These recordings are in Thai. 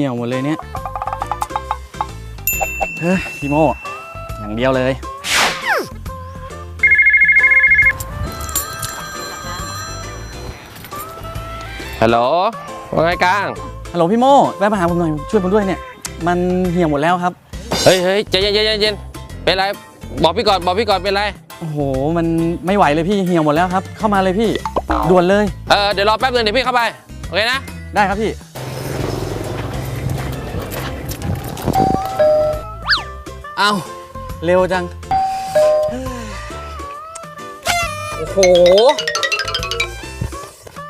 หี่ยวหมดเลยเนี่ยเฮ้ยพี่โมอย่างเดียวเลย ฮัลโหล ว่าไงกลาง ฮัลโหลพี่โมแวะมาหาผมหน่อยช่วยผมด้วยเนี่ย มันเหี่ยวหมดแล้วครับ เฮ้ยเฮ้ยใจเย็นใจเย็นใจเย็นเป็นไร บอกพี่ก่อน บอกพี่ก่อน เป็นไร โอ้โห มันไม่ไหวเลยพี่เหี่ยวหมดแล้วครับ เข้ามาเลยพี่ด่วนเลย เออเดี๋ยวรอแป๊บนึงเดี๋ยวพี่เข้าไป โอเคนะ ได้ครับพี่ เอาเร็วจัง โอ้โห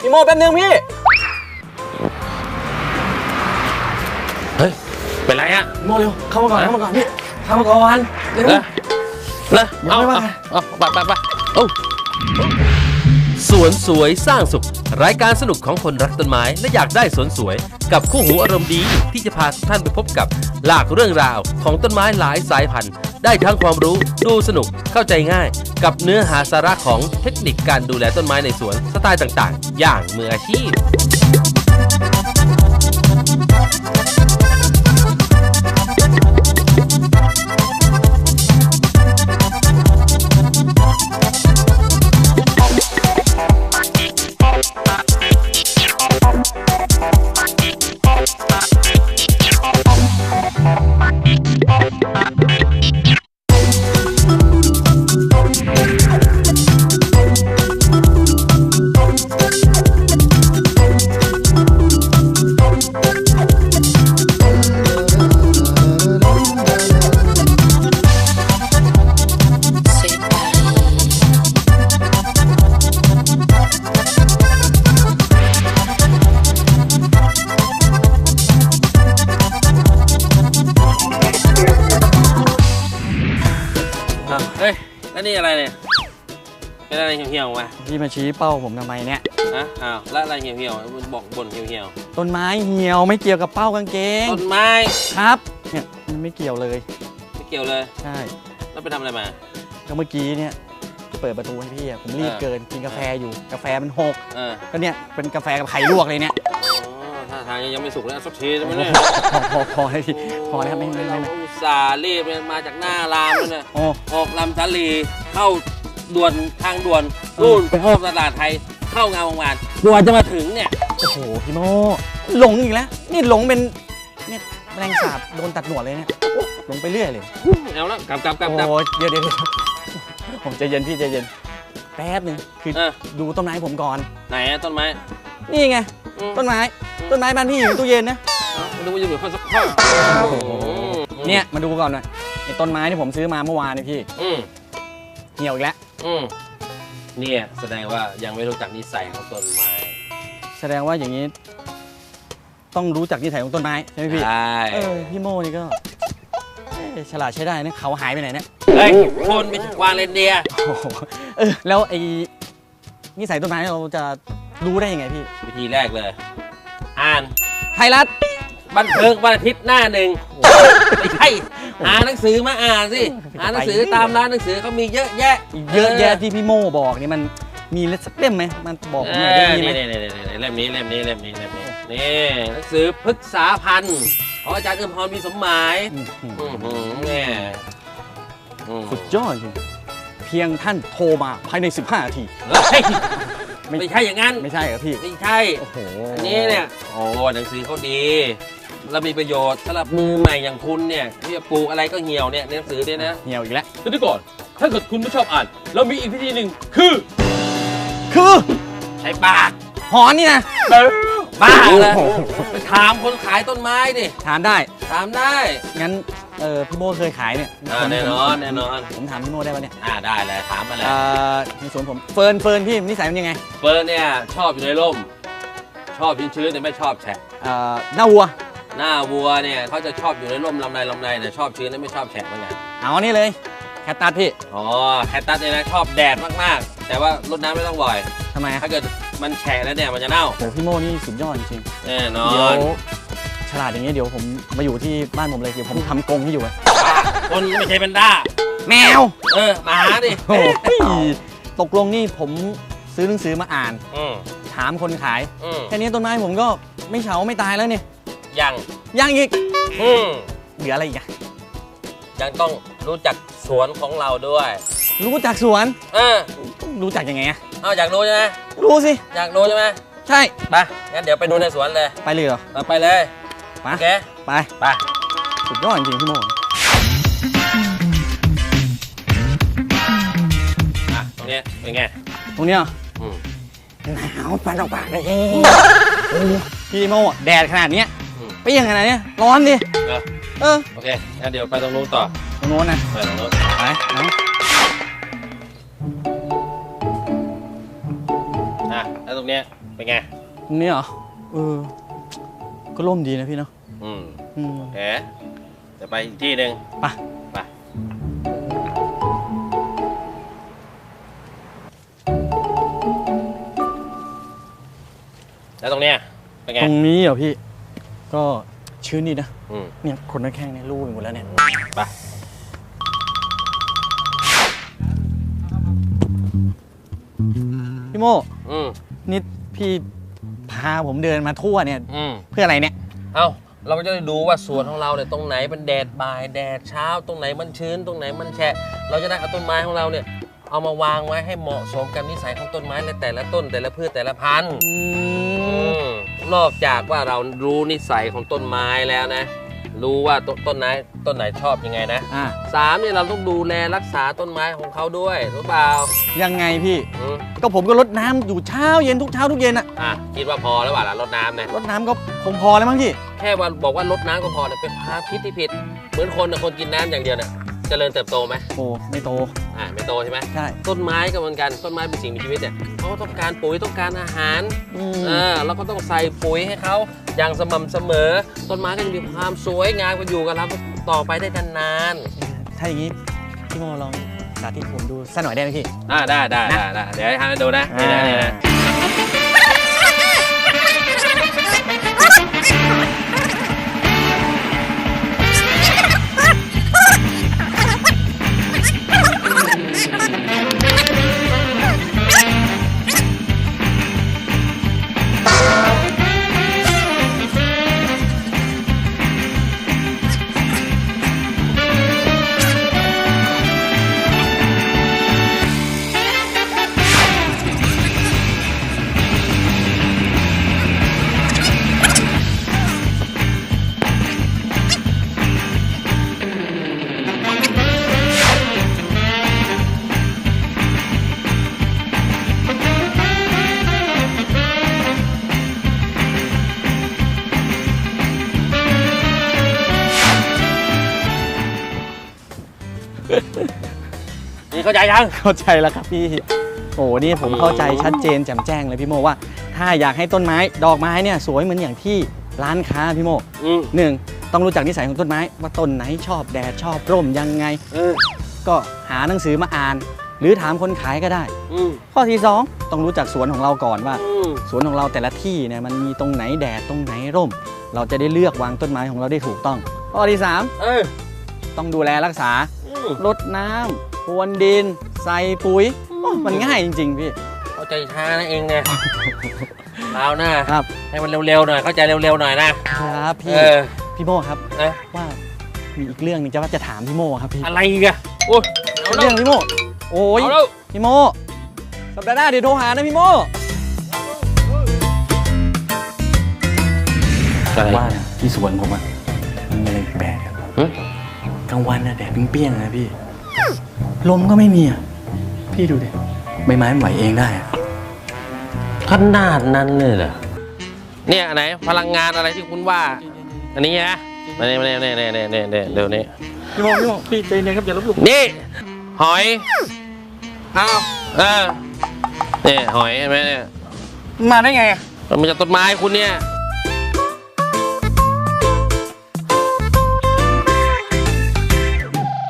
พี่โมแป๊บนึงพี่ เฮ้ย เป็นไรอะพี่โมเร็ว เข้ามาก่อนเข้ามาก่อนพี่เข้ามาก่อนเร็วเนอะเนอะยังเอาไม่เอาว่าเอาไปไปไปเอ้าสวนสวยสร้างสุข รายการสนุกของคนรักต้นไม้และอยากได้สวนสวย กับคู่หูอารมณ์ดีที่จะพาทุกท่านไปพบกับ หลากเรื่องราวของต้นไม้หลายสายพันธุ์ ได้ทั้งความรู้ดูสนุกเข้าใจง่าย กับเนื้อหาสาระของเทคนิคการดูแลต้นไม้ในสวนสไตล์ต่างๆ อย่างมืออาชีพ เอาเฮ้ยแล้วนี่อะไรเนี่ยเป็นอะไรเหี่ยวๆมาพี่มาชี้เป้าผมทำไมเนี่ยฮะอ้าวแล้วอะไรเหี่ยวๆมันบอกบ่นเหี่ยวต้นไม้เหี่ยวไม่เกี่ยวกับเป้ากางเกงๆต้นไม้ครับเนี่ยมันไม่เกี่ยวเลยไม่เกี่ยวเลยใช่แล้วไปทำอะไรมา ก็เมื่อกี้เนี่ยเปิดประตูให้พี่อะผมรีบเออเกินกินกาแฟอยู่กาแฟมันหกเออก็เนี่ยเป็นกาแฟกับไข่ลวกเลยเนี่ยอ๋อท่าทางยังไม่สุกแล้วสักทีใช่ไหมเนี่ย พอพอพอให้พี่พอแล้วครับไม่ไม่ไม่ไม่อุต ส่าห์รีบมาจากหน้ารามเลยนะโอ้ ออกลำสาลีเข้าด่วนทางด่วนนู่นไปเข้าตลาดไทย เข้างานวงวานกว่าจะมาถึงเนี่ย โอ้โหพี่โมหลงอีกแล้ว นี่หลงเป็นเนี่ยแมลงสาบโดนตัดหนวดเลยเนี่ยหลงไปเรื่อยเลยเอาละกลับกลับกลับโอ้กลับโหเดี๋ยวเดี๋ยวเดี๋ยวผมใจเย็นพี่ใจเย็นแป๊บหนึ่งคือเออ ดูต้นไม้ผมก่อน ไหนอะต้นไม้นี่ไง อืม ต้นไม้ต้นไม้บ้านพี่อยู่ในตู้เย็นนะ เอาไม่รู้ว่าจะเหลือคนสักข้อ เนี่ยมาดูก่อนหน่อยไอ้ต้นไม้ที่ผมซื้อมาเมื่อวานนี่พี่อืมเหี่ยวอีกแล้วอืมเนี่ยแสดงว่ายังไม่รู้จักนิสัยของต้นไม้แสดงว่าอย่างนี้ ต้องรู้จักนิสัยของต้นไม้ใช่ไหมพี่ใช่เออพี่โมนี่ก็เอ้ยฉลาดใช้ได้นะเขาหายไปไหนเนี่ยเฮ้ยคนไม่ใช่กวางเรนเดียร์โอ้โหเออแล้วไอ้นิสัยต้นไม้เราจะรู้ได้ยังไงพี่ วิธีแรกเลย อ่าน ไทยรัฐ บันเทิงวันอาทิตย์หน้าหนึ่งไม่ใช่หาหนังสือมาอ่านสิหาหนังสือตามร้านหนังสือเขามีเยอะแยะเยอะแยะที่พี่โมบอกนี่มันมีสักเล่มไหมมันบอกผมหน่อยได้มีไหมนี่นี่นี่นี่เล่มนี้เล่มนี้เล่มนี้เล่มนี้นี่หนังสือพฤกษาพันธ์ของอาจารย์เอื้อมพรมีสมหมายอื้อหืออือหือเนี่ยอืมสุดยอดจริงเพียงท่านโทรมาภายใน 15นาทีเฮ้ย ไม่ ไม่ใช่อย่างนั้นไม่ใช่เหรอพี่ ไม่ใช่ โอ้โหอันนี้เนี่ย โอ้หนังสือเขาดี แล้วมีประโยชน์สำหรับมือใหม่อย่างคุณเนี่ยที่จะปลูกอะไรก็เหี่ยวเนี่ยในหนังสือเนี่ยนะ เหี่ยวอีกแล้ว เดี๋ยวก่อน ถ้าเกิดคุณไม่ชอบอ่าน เรามีอีกวิธีหนึ่งคือคือใช้ปากหอนนี่นะบ้าเลยโอ้โหไปถามคนขายต้นไม้ดิถามได้ ถามได้ งั้น เออพี่โมเคยขายเนี่ยอ่าแน่นอนแน่นอน ผมถามพี่โมได้ปะเนี่ยอ่าได้เลยถามมาเลยเอ่อในสวนผมเฟิร์นเฟิร์นพี่นิสัยมันยังไงเฟิร์นเนี่ยชอบอยู่ในร่ม ชอบชื้นๆแต่ไม่ชอบแฉะเอ่อหน้าวัว หน้าวัวเนี่ยเขาจะชอบอยู่ในร่มลำไรลำไรแต่ชอบชื้นและไม่ชอบแฉะเหมือนกันเอาอันนี้เลยแคตตัสพี่อ๋อแคตตัสเนี่ยนะชอบแดดมากๆ แต่ว่ารดน้ำไม่ต้องบ่อยทำไมอะถ้าเกิดมันแฉะแล้วเนี่ยมันจะเน่าโหพี่โมนี่สุดยอดจริงแน่นอๆเดี๋ยวน ฉลาดอย่างเงี้ยเดี๋ยวผมมาอยู่ที่บ้านผมเลยเดี๋ยวผมทำกรงให้อยู่อะคนไม่ใช่เป็นด้า แมวเออมาหาดิโอ้โหตกลงนี่ผมซื้อหนังสือมาอ่าน อืมถามคนขาย อืมแค่นี้ต้นไม้ผมก็ไม่เฉาไม่ตายแล้วเนี่ยยังยังอีกอืมเหลืออะไรอีกอะยังต้องรู้จักสวนของเราด้วย รู้จักสวน เออรู้จักยังไงอะเอาอยากรู้ใช่ไหมรู้สิ อยากรู้ใช่ไหมใช่ ไปงั้นเดี๋ยวไปดูในสวนเลย ไปเลยเหรอเราไปเลย ไปโอเค ไปไป สุดยอดจริงๆพี่โมอะ ตรงนี้เป็นไง ตรงเนี้ยเหรออืม หนาวปันออกปากเลยโอ้พี่โมแดดขนาดเนี้ยอืมไปยังขนาดเนี้ยร้อนดิเออเออโอเคงั้นเดี๋ยวไปตรงนู้นต่อ ตรงโน้นนะไปตรงนู้นไปเอาอะแล้วตรงเนี้ยเป็นไง ตรงนี้เหรอเออ ก็ร่มดีนะพี่เนาะอืมอืมโอเคเดี๋ยวไปอีกที่หนึ่งไปไปแล้วตรงเนี้ยเป็นไงตรงนี้เหรอพี่ ก็ชื้นดีนะอืมเนี่ยคนนักแข่งเนี่ยรูปไปหมดแล้วเนี่ยไปพี่โมอืม นี่พี่ พาผมเดินมาทั่วเนี่ย อืมเพื่ออะไรเนี่ย เอาเราก็จะได้ดูว่าสวนของเราเนี่ยตรงไหนเป็นแดดบ่ายแดดเช้า ตรงไหนมันชื้น ตรงไหนมันแฉะ เราจะได้เอาต้นไม้ของเราเนี่ย เอามาวางไว้ให้เหมาะสมกับนิสัยของต้นไม้และแต่ละต้นแต่ละพืชแต่ละพันธุ์อือืมมนอกจากว่าเรารู้นิสัยของต้นไม้แล้วนะ รู้ว่าต้นต้นไหนต้นไหนชอบยังไงนะอะสามเนี่ยเราต้องดูแลรักษาต้นไม้ของเขาด้วยรู้เปล่ายังไงพี่ อืมก็ผมก็รดน้ำอยู่เช้าเย็นทุกเช้าทุกเย็นอะอะคิดว่าพอแล้วเปล่าล่ะรดน้ำเนี่ยรดน้ำก็คงพอแล้วมั้งพี่แค่ว่าบอกว่ารดน้ำก็พอเนี่ยเป็นความคิดที่ผิด เหมือนคนนะคนกินน้ำอย่างเดียวเนี่ยเจริญเติบโตไหมโอ้ไม่โต อ่าไม่โตใช่ไหมใช่ ต้นไม้ก็เหมือนกันต้นไม้เป็นสิ่งมีชีวิตเนี่ยเขาต้องการปุ๋ยต้องการอาหารอืม เออเราก็ต้องใส่ปุ๋ยให้เขาอย่างสม่ำเสมอ ต้นไม้ก็จะมีความสวยงามก็อยู่กับเราต่อไปได้นานถ้าอย่างนี้พี่โมลองสาธิตผมดูสักหน่อยได้ไหมพี่ ๆอ่าได้ได้ได้ได้เดี๋ยวให้ทานดูนะนี่นะนี่นะ นี่เข้าใจยัง เข้าใจแล้วครับพี่ โอ้นี่ผมเข้าใจชัดเจนแจ่มแจ้งเลยพี่โมว่า ถ้าอยากให้ต้นไม้ดอกไม้เนี่ยสวยเหมือนอย่างที่ร้านค้าพี่โมอืมหนึ่งต้องรู้จักนิสัยของต้นไม้ ว่าต้นไหนชอบแดดชอบร่มยังไง เออก็หาหนังสือมาอ่าน หรือถามคนขายก็ได้ อืมข้อที่สองต้องรู้จักสวนของเราก่อนว่า อืมสวนของเราแต่ละที่เนี่ยมันมีตรงไหนแดดตรงไหนร่ม เราจะได้เลือกวางต้นไม้ของเราได้ถูกต้อง ข้อที่สามเออต้องดูแลรักษาอืม รดน้ำพรวนดิน ใส่ปุ๋ยโอ้มันง่ายจริง ๆ พี่ เข้าใจช้านะเองเนี่ยเอาหน้าครับ ให้มันเร็วๆหน่อย เข้าใจเร็วๆหน่อยนะครับพี่ เออพี่โมครับ นะว่ามีอีกเรื่องหนึงจะว่าจะถามพี่โมครับพี่ อะไรอีกอะโอ้ยเอาแล้เรื่วองพี่โม โอ้ย เอาแล้ว พี่โม สัปดาห์หน้าเดี๋ยวโทรหานะพี่โมว่าเนี่ยที่สวนผมอะมันมีอะไรแปลกๆอะหึ กลางวันอะแดดเปรี้ยงๆนะพี่ ลมก็ไม่มีอะพี่ดูดิใบไม้มันไหวเองได้อะขนาดนั้นเลยเหรอเนี่ยอันไหนพลังงานอะไรที่คุณว่า อันนี้นะมาเนี่ยมาเนี่ยเนี่ยเนี่ยเนี่ยเนี่ยเดี๋ยวนี้พี่โมพี่โมพี่ใจเย็นครับอย่าลบหลู่นี่ หอยอ้าวเออเนี่ยหอยเห็นไหมเนี่ยมาได้ไงอะมันมาจากต้นไม้คุณเนี่ย